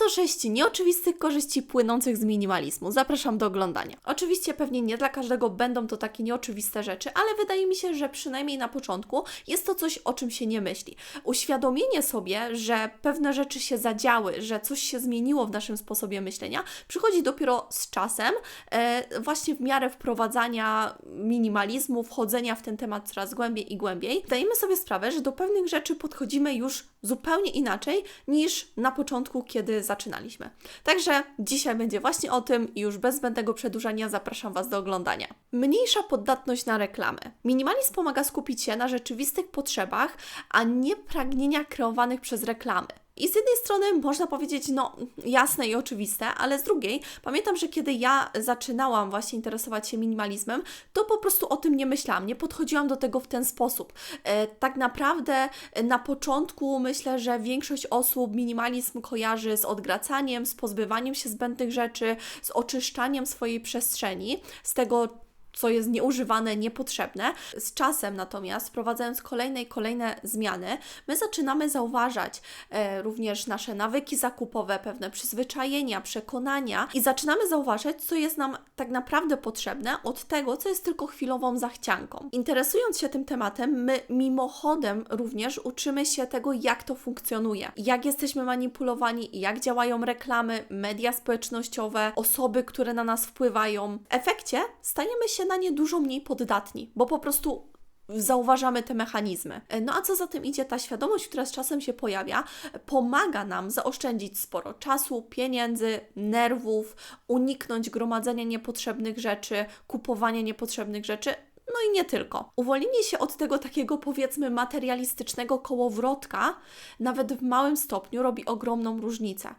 Oto sześć nieoczywistych korzyści płynących z minimalizmu. Zapraszam do oglądania. Oczywiście pewnie nie dla każdego będą to takie nieoczywiste rzeczy, ale wydaje mi się, że przynajmniej na początku jest to coś, o czym się nie myśli. Uświadomienie sobie, że pewne rzeczy się zadziały, że coś się zmieniło w naszym sposobie myślenia, przychodzi dopiero z czasem, e, właśnie w miarę wprowadzania minimalizmu, wchodzenia w ten temat coraz głębiej i głębiej. Zdajemy sobie sprawę, że do pewnych rzeczy podchodzimy już zupełnie inaczej niż na początku, kiedy zaczynaliśmy. Także dzisiaj będzie właśnie o tym i już bez zbędnego przedłużania zapraszam Was do oglądania. Mniejsza poddatność na reklamy. Minimalizm pomaga skupić się na rzeczywistych potrzebach, a nie pragnienia kreowanych przez reklamy. I z jednej strony można powiedzieć, no jasne i oczywiste, ale z drugiej pamiętam, że kiedy ja zaczynałam właśnie interesować się minimalizmem, to po prostu o tym nie myślałam, nie podchodziłam do tego w ten sposób. E, tak naprawdę e, na początku myślę, że większość osób minimalizm kojarzy z odgracaniem, z pozbywaniem się zbędnych rzeczy, z oczyszczaniem swojej przestrzeni, z tego co jest nieużywane, niepotrzebne. Z czasem natomiast, wprowadzając kolejne i kolejne zmiany, my zaczynamy zauważać e, również nasze nawyki zakupowe, pewne przyzwyczajenia, przekonania i zaczynamy zauważać, co jest nam tak naprawdę potrzebne od tego, co jest tylko chwilową zachcianką. Interesując się tym tematem, my mimochodem również uczymy się tego, jak to funkcjonuje, jak jesteśmy manipulowani, jak działają reklamy, media społecznościowe, osoby, które na nas wpływają. W efekcie stajemy się na nie dużo mniej poddatni, bo po prostu zauważamy te mechanizmy. No a co za tym idzie, ta świadomość, która z czasem się pojawia, pomaga nam zaoszczędzić sporo czasu, pieniędzy, nerwów, uniknąć gromadzenia niepotrzebnych rzeczy, kupowania niepotrzebnych rzeczy. No i nie tylko. Uwolnienie się od tego takiego powiedzmy materialistycznego kołowrotka, nawet w małym stopniu, robi ogromną różnicę.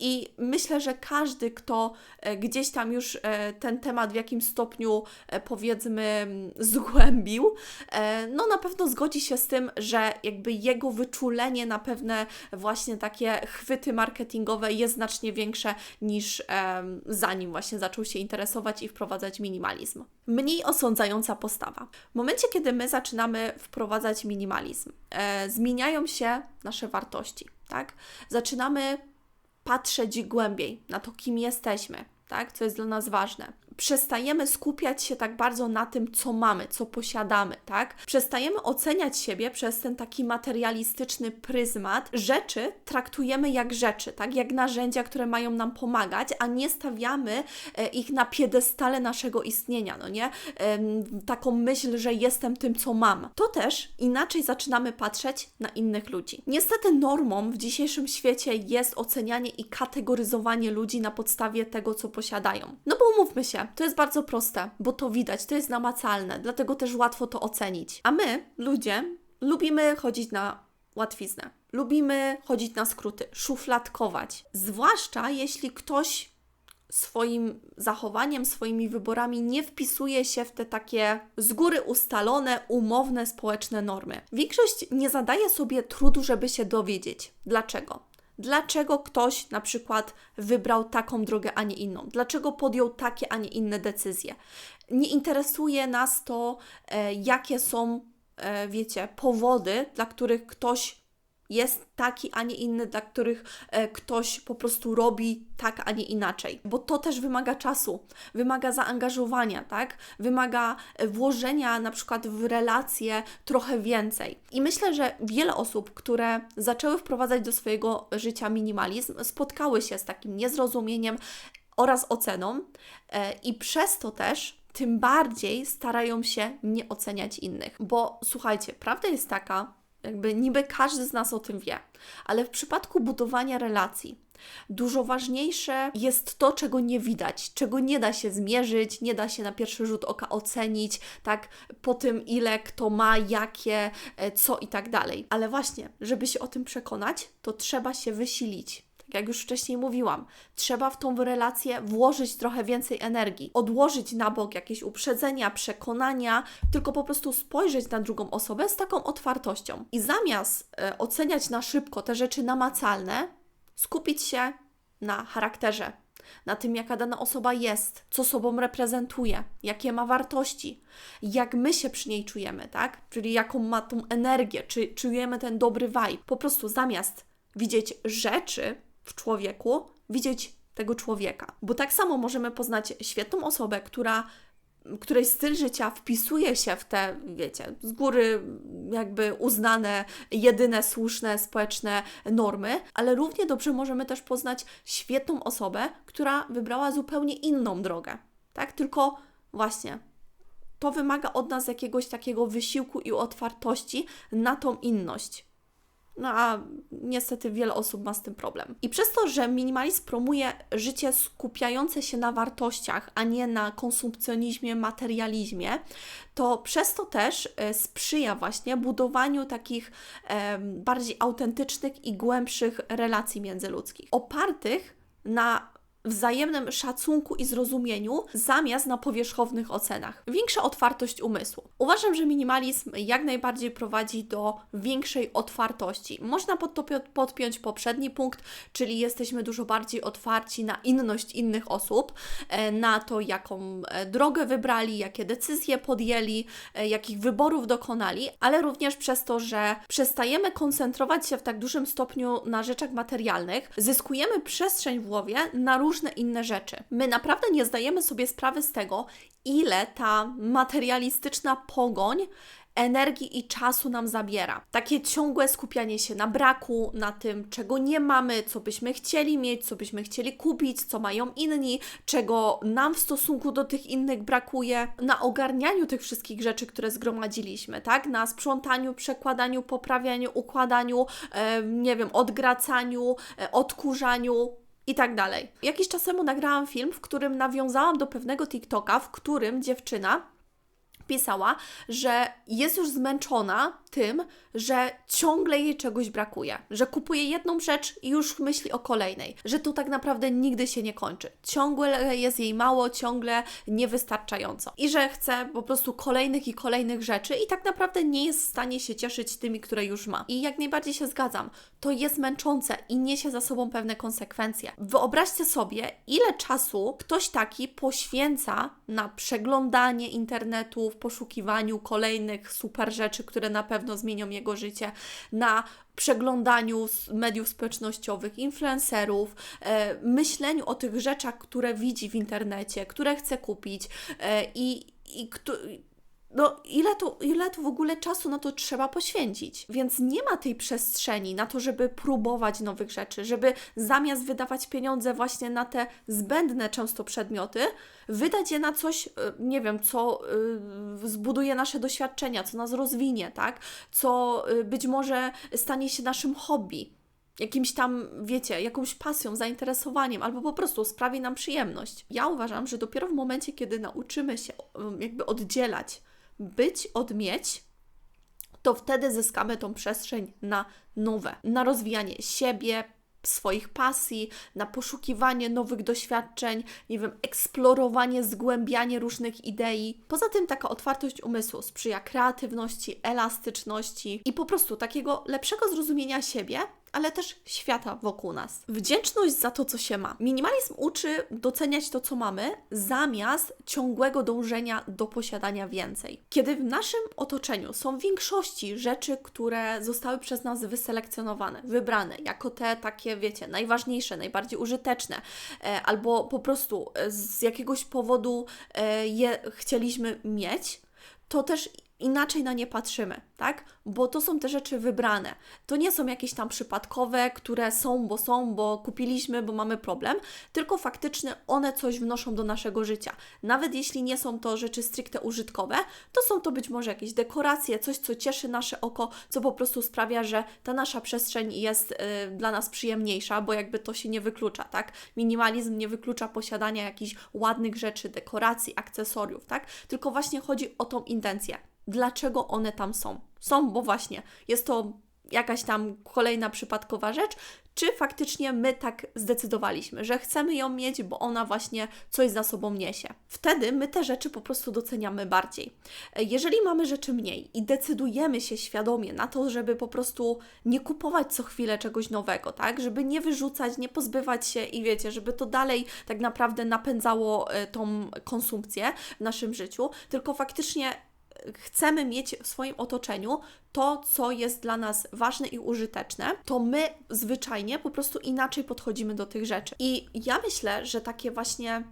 I myślę, że każdy, kto e, gdzieś tam już e, ten temat w jakimś stopniu, e, powiedzmy, zgłębił, no na pewno zgodzi się z tym, że jakby jego wyczulenie na pewne właśnie takie chwyty marketingowe jest znacznie większe niż zanim właśnie zaczął się interesować i wprowadzać minimalizm. Mniej osądzająca postawa. W momencie, kiedy my zaczynamy wprowadzać minimalizm, zmieniają się nasze wartości, tak? Zaczynamy patrzeć głębiej na to, kim jesteśmy, tak? co jest dla nas ważne przestajemy skupiać się tak bardzo na tym, co mamy, co posiadamy, tak? Przestajemy oceniać siebie przez ten taki materialistyczny pryzmat. Rzeczy traktujemy jak rzeczy, tak? Jak narzędzia, które mają nam pomagać, a nie stawiamy e, ich na piedestale naszego istnienia, no nie? Taką myśl, że jestem tym, co mam. To też inaczej zaczynamy patrzeć na innych ludzi. Niestety normą w dzisiejszym świecie jest ocenianie i kategoryzowanie ludzi na podstawie tego, co posiadają. No bo umówmy się, to jest bardzo proste, bo to widać, to jest namacalne, dlatego też łatwo to ocenić. A my, ludzie, lubimy chodzić na łatwiznę. Lubimy chodzić na skróty, szufladkować. Zwłaszcza jeśli ktoś swoim zachowaniem, swoimi wyborami nie wpisuje się w te takie z góry ustalone, umowne społeczne normy. Większość nie zadaje sobie trudu, żeby się dowiedzieć. Dlaczego? Dlaczego ktoś na przykład wybrał taką drogę, a nie inną, dlaczego podjął takie, a nie inne decyzje. Nie interesuje nas to, e, jakie są, e, wiecie, powody, dla których ktoś jest taki, a nie inny, dla których e, ktoś po prostu robi tak, a nie inaczej. Bo to też wymaga czasu, wymaga zaangażowania, tak? Wymaga e, włożenia na przykład w relacje trochę więcej. I myślę, że wiele osób, które zaczęły wprowadzać do swojego życia minimalizm, spotkały się z takim niezrozumieniem oraz oceną e, i przez to też tym bardziej starają się nie oceniać innych. Bo słuchajcie, prawda jest taka, jakby niby każdy z nas o tym wie, ale w przypadku budowania relacji dużo ważniejsze jest to, czego nie widać, czego nie da się zmierzyć, nie da się na pierwszy rzut oka ocenić, tak, po tym ile kto ma, jakie, e, co i tak dalej. Ale właśnie, żeby się o tym przekonać, to trzeba się wysilić jak już wcześniej mówiłam, trzeba w tą relację włożyć trochę więcej energii, odłożyć na bok jakieś uprzedzenia, przekonania, tylko po prostu spojrzeć na drugą osobę z taką otwartością. I zamiast e, oceniać na szybko te rzeczy namacalne, skupić się na charakterze, na tym, jaka dana osoba jest, co sobą reprezentuje, jakie ma wartości, jak my się przy niej czujemy, tak? Czyli jaką ma tą energię, czy czujemy ten dobry vibe. Po prostu zamiast widzieć rzeczy, w człowieku widzieć tego człowieka. Bo tak samo możemy poznać świetną osobę, która której styl życia wpisuje się w te, wiecie, z góry jakby uznane, jedyne słuszne społeczne normy, ale równie dobrze możemy też poznać świetną osobę, która wybrała zupełnie inną drogę, tak? Tylko właśnie to wymaga od nas jakiegoś takiego wysiłku i otwartości na tą inność. No a niestety wiele osób ma z tym problem. I przez to, że minimalizm promuje życie skupiające się na wartościach, a nie na konsumpcjonizmie, materializmie, to przez to też e, sprzyja właśnie budowaniu takich bardziej autentycznych i głębszych relacji międzyludzkich, opartych na wzajemnym szacunku i zrozumieniu, zamiast na powierzchownych ocenach. Większa otwartość umysłu. Uważam, że minimalizm jak najbardziej prowadzi do większej otwartości. Można pod to podpiąć poprzedni punkt, czyli jesteśmy dużo bardziej otwarci na inność innych osób, e, na to, jaką e, drogę wybrali, jakie decyzje podjęli, e, jakich wyborów dokonali, ale również przez to, że przestajemy koncentrować się w tak dużym stopniu na rzeczach materialnych, zyskujemy przestrzeń w głowie na różne różne inne rzeczy. My naprawdę nie zdajemy sobie sprawy z tego, ile ta materialistyczna pogoń energii i czasu nam zabiera. Takie ciągłe skupianie się na braku, na tym, czego nie mamy, co byśmy chcieli mieć, co byśmy chcieli kupić, co mają inni, czego nam w stosunku do tych innych brakuje, na ogarnianiu tych wszystkich rzeczy, które zgromadziliśmy, tak? Na sprzątaniu, przekładaniu, poprawianiu, układaniu, e, nie wiem, odgracaniu, e, odkurzaniu i tak dalej. Jakiś czas temu nagrałam film, w którym nawiązałam do pewnego TikToka, w którym dziewczyna pisała, że jest już zmęczona tym, że ciągle jej czegoś brakuje, że kupuje jedną rzecz i już myśli o kolejnej, że to tak naprawdę nigdy się nie kończy. Ciągle jest jej mało, ciągle niewystarczająco i że chce po prostu kolejnych i kolejnych rzeczy i tak naprawdę nie jest w stanie się cieszyć tymi, które już ma. I jak najbardziej się zgadzam, to jest męczące i niesie za sobą pewne konsekwencje. Wyobraźcie sobie, ile czasu ktoś taki poświęca na przeglądanie internetu poszukiwaniu kolejnych super rzeczy, które na pewno zmienią jego życie, na przeglądaniu mediów społecznościowych, influencerów, e, myśleniu o tych rzeczach, które widzi w internecie, które chce kupić e, i, i no ile tu, ile tu w ogóle czasu na to trzeba poświęcić? Więc nie ma tej przestrzeni na to, żeby próbować nowych rzeczy, żeby zamiast wydawać pieniądze właśnie na te zbędne często przedmioty, wydać je na coś, e, nie wiem, co y, zbuduje nasze doświadczenia, co nas rozwinie, tak? Co y, być może stanie się naszym hobby jakimś tam, wiecie, jakąś pasją, zainteresowaniem, albo po prostu sprawi nam przyjemność. Ja uważam, że dopiero w momencie, kiedy nauczymy się jakby oddzielać być od mieć, to wtedy zyskamy tą przestrzeń na nowe, na rozwijanie siebie, swoich pasji, na poszukiwanie nowych doświadczeń, nie wiem, eksplorowanie, zgłębianie różnych idei. Poza tym taka otwartość umysłu sprzyja kreatywności, elastyczności i po prostu takiego lepszego zrozumienia siebie ale też świata wokół nas. Wdzięczność za to, co się ma. Minimalizm uczy doceniać to, co mamy, zamiast ciągłego dążenia do posiadania więcej. Kiedy w naszym otoczeniu są w większości rzeczy, które zostały przez nas wyselekcjonowane, wybrane jako te takie, wiecie, najważniejsze, najbardziej użyteczne, e, albo po prostu z jakiegoś powodu e, je chcieliśmy mieć, to też inaczej na nie patrzymy, tak? Bo to są te rzeczy wybrane. To nie są jakieś tam przypadkowe, które są, bo są, bo kupiliśmy, bo mamy problem, tylko faktycznie one coś wnoszą do naszego życia. Nawet jeśli nie są to rzeczy stricte użytkowe, to są to być może jakieś dekoracje, coś, co cieszy nasze oko, co po prostu sprawia, że ta nasza przestrzeń jest y, dla nas przyjemniejsza, bo jakby to się nie wyklucza, tak? Minimalizm nie wyklucza posiadania jakichś ładnych rzeczy, dekoracji, akcesoriów, tak? Tylko właśnie chodzi o tą intencję dlaczego one tam są. Są, bo właśnie jest to jakaś tam kolejna przypadkowa rzecz, czy faktycznie my tak zdecydowaliśmy, że chcemy ją mieć, bo ona właśnie coś za sobą niesie. Wtedy my te rzeczy po prostu doceniamy bardziej. Jeżeli mamy rzeczy mniej i decydujemy się świadomie na to, żeby po prostu nie kupować co chwilę czegoś nowego, tak, żeby nie wyrzucać, nie pozbywać się i wiecie, żeby to dalej tak naprawdę napędzało e, tą konsumpcję w naszym życiu, tylko faktycznie chcemy mieć w swoim otoczeniu to, co jest dla nas ważne i użyteczne, to my zwyczajnie po prostu inaczej podchodzimy do tych rzeczy. I ja myślę, że takie właśnie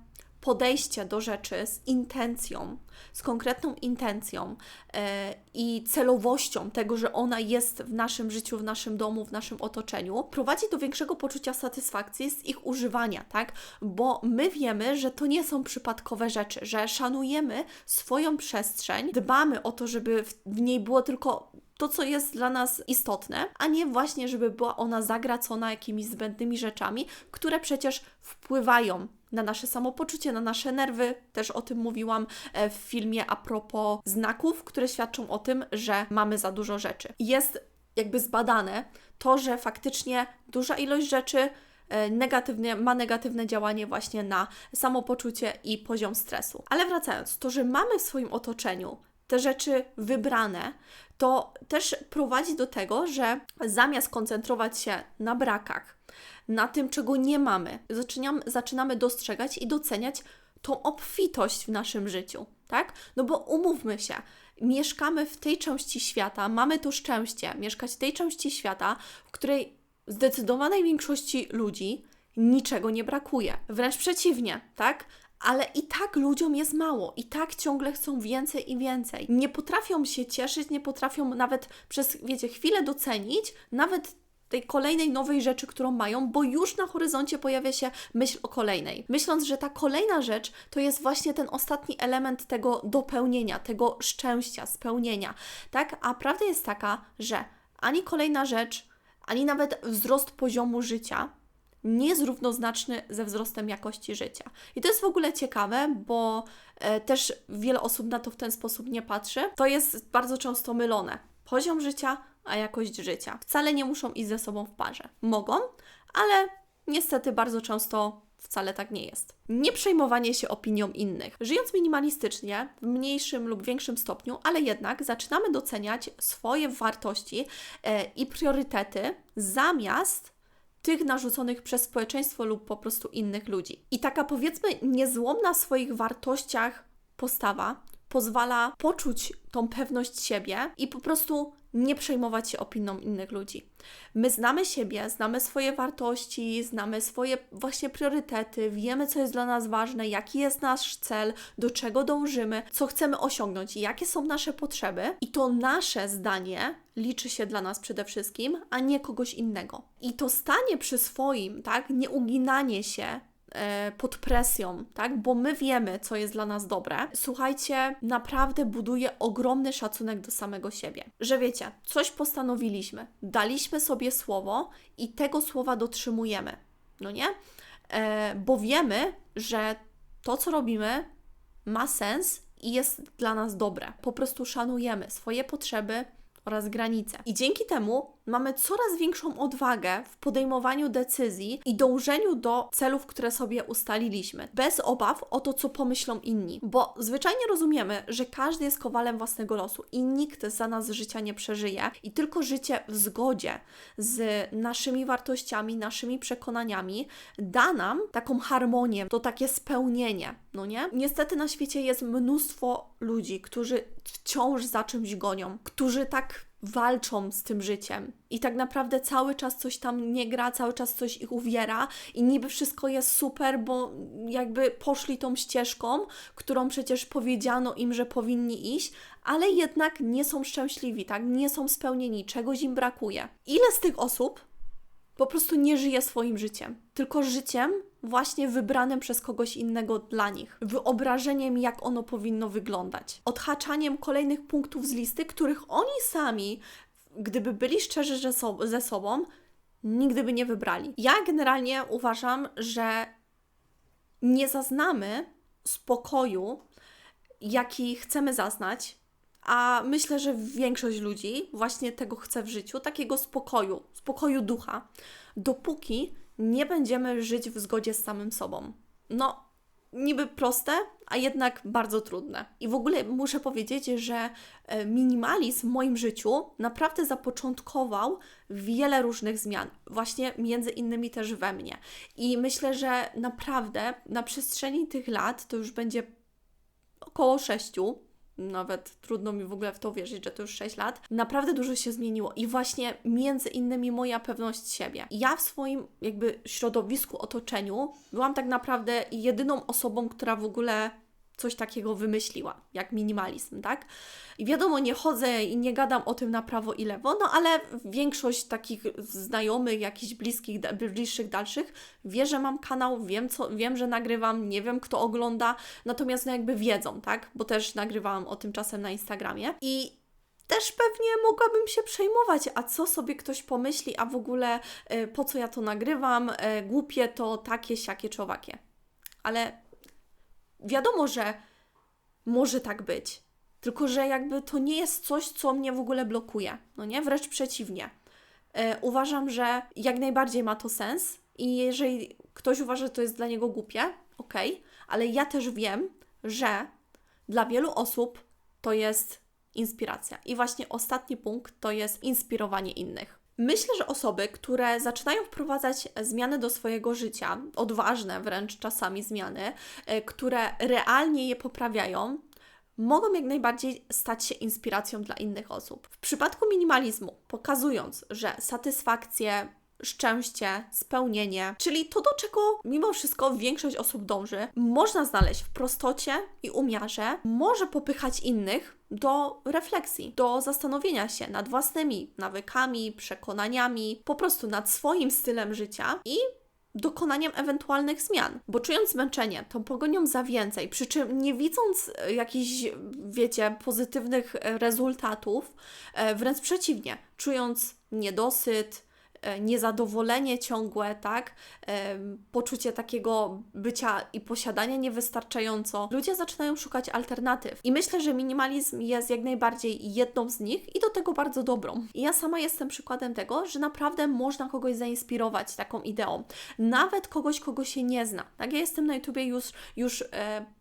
podejście do rzeczy z intencją, z konkretną intencją e, i celowością tego, że ona jest w naszym życiu, w naszym domu, w naszym otoczeniu, prowadzi do większego poczucia satysfakcji z ich używania, tak? Bo my wiemy, że to nie są przypadkowe rzeczy, że szanujemy swoją przestrzeń, dbamy o to, żeby w, niej było tylko to, co jest dla nas istotne, a nie właśnie, żeby była ona zagracona jakimiś zbędnymi rzeczami, które przecież wpływają na nasze samopoczucie, na nasze nerwy. Też o tym mówiłam e, w filmie a propos znaków, które świadczą o tym, że mamy za dużo rzeczy. Jest jakby zbadane to, że faktycznie duża ilość rzeczy e, negatywnie, ma negatywne działanie właśnie na samopoczucie i poziom stresu. Ale wracając, to, że mamy w swoim otoczeniu te rzeczy wybrane, to też prowadzi do tego, że zamiast koncentrować się na brakach, na tym, czego nie mamy, zaczynamy, zaczynamy dostrzegać i doceniać tą obfitość w naszym życiu, tak? No bo umówmy się, mieszkamy w tej części świata, mamy to szczęście mieszkać w tej części świata, w której zdecydowanej większości ludzi niczego nie brakuje. Wręcz przeciwnie, tak? ale i tak ludziom jest mało, i tak ciągle chcą więcej i więcej. Nie potrafią się cieszyć, nie potrafią nawet przez, wiecie, chwilę docenić, nawet tej kolejnej nowej rzeczy, którą mają, bo już na horyzoncie pojawia się myśl o kolejnej. Myśląc, że ta kolejna rzecz to jest właśnie ten ostatni element tego dopełnienia, tego szczęścia, spełnienia, tak? A prawda jest taka, że ani kolejna rzecz, ani nawet wzrost poziomu życia nie jest równoznaczny ze wzrostem jakości życia. I to jest w ogóle ciekawe, bo e, też wiele osób na to w ten sposób nie patrzy. To jest bardzo często mylone. Poziom życia, a jakość życia. Wcale nie muszą iść ze sobą w parze. Mogą, ale niestety bardzo często wcale tak nie jest. Nie przejmowanie się opinią innych. Żyjąc minimalistycznie, w mniejszym lub większym stopniu, ale jednak zaczynamy doceniać swoje wartości e, i priorytety zamiast tych narzuconych przez społeczeństwo lub po prostu innych ludzi. I taka powiedzmy niezłomna w swoich wartościach postawa pozwala poczuć tą pewność siebie i po prostu nie przejmować się opinią innych ludzi. My znamy siebie, znamy swoje wartości, znamy swoje właśnie priorytety, wiemy, co jest dla nas ważne, jaki jest nasz cel, do czego dążymy, co chcemy osiągnąć, jakie są nasze potrzeby, i to nasze zdanie liczy się dla nas przede wszystkim, a nie kogoś innego. I to stanie przy swoim, tak, nie uginanie się, pod presją, tak? Bo my wiemy, co jest dla nas dobre. Słuchajcie, naprawdę buduje ogromny szacunek do samego siebie. Że wiecie, coś postanowiliśmy, daliśmy sobie słowo i tego słowa dotrzymujemy. No nie? E, bo wiemy, że to, co robimy, ma sens i jest dla nas dobre. Po prostu szanujemy swoje potrzeby, oraz granice. I dzięki temu mamy coraz większą odwagę w podejmowaniu decyzji i dążeniu do celów, które sobie ustaliliśmy, bez obaw o to, co pomyślą inni. Bo zwyczajnie rozumiemy, że każdy jest kowalem własnego losu i nikt za nas życia nie przeżyje, i tylko życie w zgodzie z naszymi wartościami, naszymi przekonaniami da nam taką harmonię, to takie spełnienie. No nie? Niestety na świecie jest mnóstwo ludzi, którzy wciąż za czymś gonią, którzy tak walczą z tym życiem i tak naprawdę cały czas coś tam nie gra, cały czas coś ich uwiera i niby wszystko jest super, bo jakby poszli tą ścieżką, którą przecież powiedziano im, że powinni iść, ale jednak nie są szczęśliwi, tak? Nie są spełnieni, czegoś im brakuje. Ile z tych osób po prostu nie żyje swoim życiem, tylko życiem właśnie wybranym przez kogoś innego dla nich, wyobrażeniem, jak ono powinno wyglądać, odhaczaniem kolejnych punktów z listy, których oni sami, gdyby byli szczerzy ze sobą, nigdy by nie wybrali. Ja generalnie uważam, że nie zaznamy spokoju, jaki chcemy zaznać, a myślę, że większość ludzi właśnie tego chce w życiu, takiego spokoju, spokoju ducha, dopóki nie będziemy żyć w zgodzie z samym sobą. No, niby proste, a jednak bardzo trudne. I w ogóle muszę powiedzieć, że e, minimalizm w moim życiu naprawdę zapoczątkował wiele różnych zmian, właśnie między innymi też we mnie. I myślę, że naprawdę na przestrzeni tych lat, to już będzie około sześciu, nawet trudno mi w ogóle w to wierzyć, że to już 6 lat, naprawdę dużo się zmieniło i właśnie między innymi moja pewność siebie. Ja w swoim jakby środowisku, otoczeniu byłam tak naprawdę jedyną osobą, która w ogóle coś takiego wymyśliła, jak minimalizm, tak? I wiadomo, nie chodzę i nie gadam o tym na prawo i lewo, no ale większość takich znajomych, jakichś bliskich, bliższych, dalszych wie, że mam kanał, wiem, co, wiem, że nagrywam, nie wiem, kto ogląda, natomiast no jakby wiedzą, tak? Bo też nagrywałam o tym czasem na Instagramie i też pewnie mogłabym się przejmować, a co sobie ktoś pomyśli, a w ogóle y, po co ja to nagrywam, y, głupie to takie, siakie, czy owakie. Ale wiadomo, że może tak być. Tylko, że jakby to nie jest coś, co mnie w ogóle blokuje. No nie, wręcz przeciwnie. E, uważam, że jak najbardziej ma to sens i jeżeli ktoś uważa, że to jest dla niego głupie, ok, ale ja też wiem, że dla wielu osób to jest inspiracja. I właśnie ostatni punkt to jest inspirowanie innych. Myślę, że osoby, które zaczynają wprowadzać zmiany do swojego życia, odważne wręcz czasami zmiany, e, które realnie je poprawiają, mogą jak najbardziej stać się inspiracją dla innych osób. W przypadku minimalizmu, pokazując, że satysfakcję, szczęście, spełnienie, czyli to, do czego mimo wszystko większość osób dąży, można znaleźć w prostocie i umiarze, może popychać innych do refleksji, do zastanowienia się nad własnymi nawykami, przekonaniami, po prostu nad swoim stylem życia i dokonaniem ewentualnych zmian, bo czując zmęczenie, tą pogonią za więcej, przy czym nie widząc e, jakichś, wiecie, pozytywnych e, rezultatów, e, wręcz przeciwnie, czując niedosyt, niezadowolenie ciągłe, tak? E, poczucie takiego bycia i posiadania niewystarczająco. Ludzie zaczynają szukać alternatyw. I myślę, że minimalizm jest jak najbardziej jedną z nich i do tego bardzo dobrą. I ja sama jestem przykładem tego, że naprawdę można kogoś zainspirować taką ideą. Nawet kogoś, kogo się nie zna. Tak? Ja jestem na YouTubie już, już e,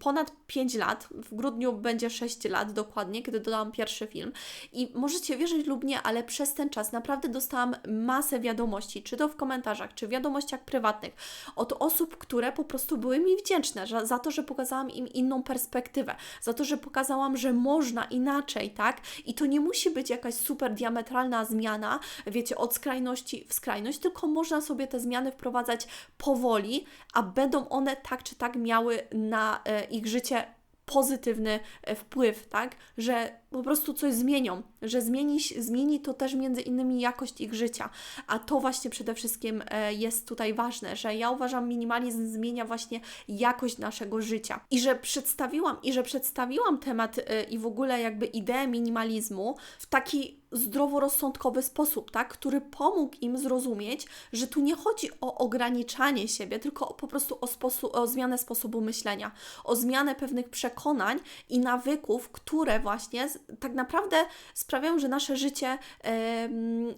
ponad 5 lat. W grudniu będzie 6 lat dokładnie, kiedy dodałam pierwszy film. I możecie wierzyć lub nie, ale przez ten czas naprawdę dostałam masę wiadomości, czy to w komentarzach, czy w wiadomościach prywatnych, od osób, które po prostu były mi wdzięczne za to, że pokazałam im inną perspektywę, za to, że pokazałam, że można inaczej, tak? I to nie musi być jakaś super diametralna zmiana, wiecie, od skrajności w skrajność, tylko można sobie te zmiany wprowadzać powoli, a będą one tak czy tak miały na E, ich życie pozytywny e, wpływ, tak? Że po prostu coś zmienią, że zmieni, zmieni to też między innymi jakość ich życia. A to właśnie przede wszystkim e, jest tutaj ważne, że ja uważam, minimalizm zmienia właśnie jakość naszego życia. I że przedstawiłam, i że przedstawiłam temat i w ogóle jakby ideę minimalizmu w taki zdroworozsądkowy sposób, tak? który pomógł im zrozumieć, że tu nie chodzi o ograniczanie siebie, tylko po prostu o, sposób, o zmianę sposobu myślenia, o zmianę pewnych przekonań i nawyków, które właśnie tak naprawdę sprawiają, że nasze życie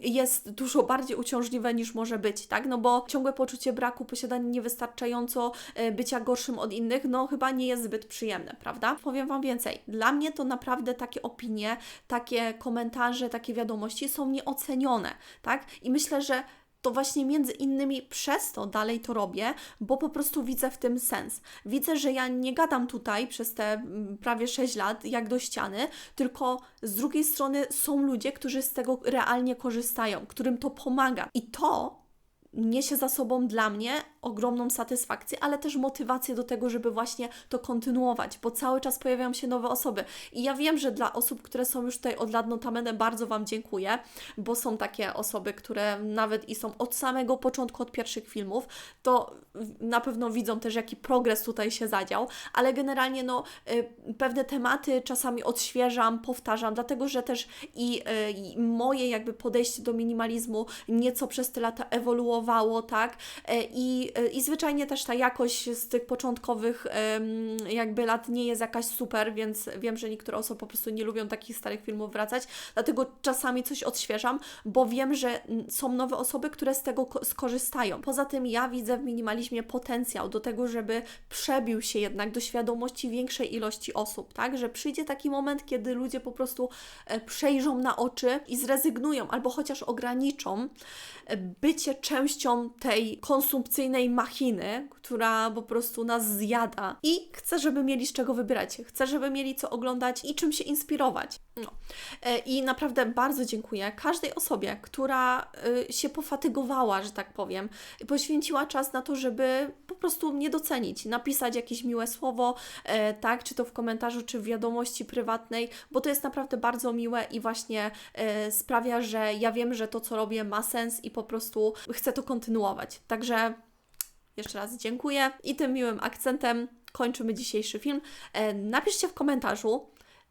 jest dużo bardziej uciążliwe niż może być, tak? No bo ciągłe poczucie braku, posiadanie niewystarczająco, e, bycia gorszym od innych, no chyba nie jest zbyt przyjemne, prawda? Powiem Wam więcej. Dla mnie to naprawdę takie opinie, takie komentarze, takie takie wiadomości są nieocenione, tak? I myślę, że to właśnie między innymi przez to dalej to robię, bo po prostu widzę w tym sens. Widzę, że ja nie gadam tutaj przez te mm, prawie 6 lat jak do ściany, tylko z drugiej strony są ludzie, którzy z tego realnie korzystają, którym to pomaga. I to niesie za sobą dla mnie ogromną satysfakcję, ale też motywację do tego, żeby właśnie to kontynuować, bo cały czas pojawiają się nowe osoby. I ja wiem, że dla osób, które są już tutaj od lat, notabene bardzo Wam dziękuję, bo są takie osoby, które nawet i są od samego początku, od pierwszych filmów, to na pewno widzą też, jaki progres tutaj się zadział, ale generalnie no, y, pewne tematy czasami odświeżam, powtarzam, dlatego, że też i, y, i moje jakby podejście do minimalizmu nieco przez te lata ewoluowało, tak, y, i i zwyczajnie też ta jakość z tych początkowych jakby lat nie jest jakaś super, więc wiem, że niektóre osoby po prostu nie lubią takich starych filmów wracać, dlatego czasami coś odświeżam, bo wiem, że są nowe osoby, które z tego skorzystają. Poza tym ja widzę w minimalizmie potencjał do tego, żeby przebił się jednak do świadomości większej ilości osób, tak? Że przyjdzie taki moment, kiedy ludzie po prostu e, przejrzą na oczy i zrezygnują albo chociaż ograniczą e, bycie częścią tej konsumpcyjnej machiny, która po prostu nas zjada i chcę, żeby mieli z czego wybierać. Chcę, żeby mieli co oglądać i czym się inspirować. No. E, I naprawdę bardzo dziękuję każdej osobie, która y, się pofatygowała, że tak powiem, poświęciła czas na to, żeby po prostu mnie docenić, napisać jakieś miłe słowo, e, tak, czy to w komentarzu, czy w wiadomości prywatnej, bo to jest naprawdę bardzo miłe i właśnie e, sprawia, że ja wiem, że to, co robię, ma sens i po prostu chcę to kontynuować. Także jeszcze raz dziękuję i tym miłym akcentem kończymy dzisiejszy film. E, napiszcie w komentarzu,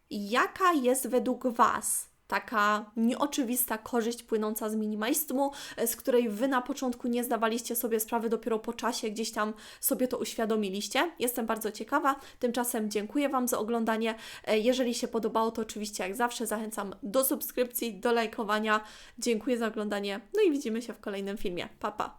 jaka jest według Was taka nieoczywista korzyść płynąca z minimalizmu, e, z której Wy na początku nie zdawaliście sobie sprawy, dopiero po czasie gdzieś tam sobie to uświadomiliście. Jestem bardzo ciekawa. Tymczasem dziękuję Wam za oglądanie. E, Jeżeli się podobało, to oczywiście jak zawsze zachęcam do subskrypcji, do lajkowania. Dziękuję za oglądanie. No i widzimy się w kolejnym filmie. Pa, pa!